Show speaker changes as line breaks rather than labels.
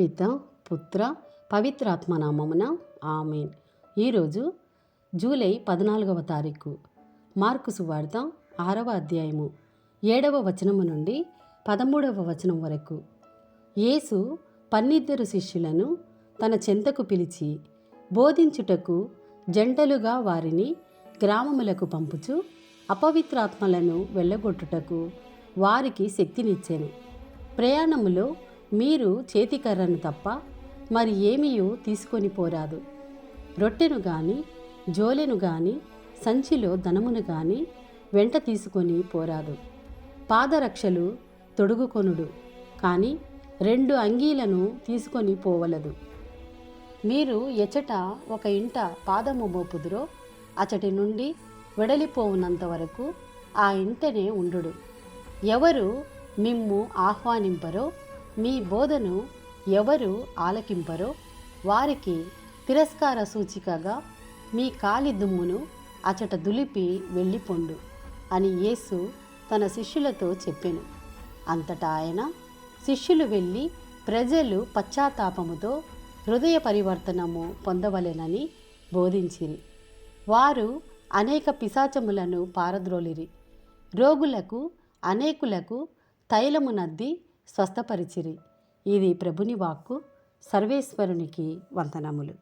పిత పుత్ర పవిత్రాత్మ నామమున ఆమెన్. ఈరోజు జూలై పద్నాలుగవ తారీఖు. మార్కు సువార్త ఆరవ అధ్యాయము. ఏడవ వచనము నుండి పదమూడవ వచనం వరకు. యేసు పన్నిద్దరు శిష్యులను తన చెంతకు పిలిచి బోధించుటకు జంటలుగా వారిని గ్రామములకు పంపుచు అపవిత్రాత్మలను వెళ్ళగొట్టుటకు వారికి శక్తినిచ్చాను. ప్రయాణములో మీరు చేతికర్రను తప్ప మరి ఏమీయూ తీసుకొని పోరాదు. రొట్టెను గాని జోలెను గాని సంచిలో ధనమును గాని వెంట తీసుకొని పోరాదు. పాదరక్షలు తొడుగుకొనుడు కానీ రెండు అంగీలను తీసుకొని పోవలదు. మీరు ఎచట ఒక ఇంట పాదము మోపుదురో అచటి నుండి వెడలిపోవునంత వరకు ఆ ఇంటనే ఉండుడు. ఎవరు మిమ్ము ఆహ్వానింపరో మీ బోధను ఎవరు ఆలకింపరో వారికి తిరస్కార సూచికగా మీ కాలి దుమ్మును అచట దులిపి వెళ్ళిపొండు అని యేసు తన శిష్యులతో చెప్పెను. అంతటా ఆయన శిష్యులు వెళ్ళి ప్రజలు పశ్చాత్తాపముతో హృదయ పరివర్తనము పొందవలెనని బోధించిరి. వారు అనేక పిశాచములను పారద్రోలిరి. రోగులకు అనేకులకు తైలము నద్ది స్వస్థపరిచిరి. ఇది ప్రభుని వాక్కు సర్వేశ్వరునికి వందనములు.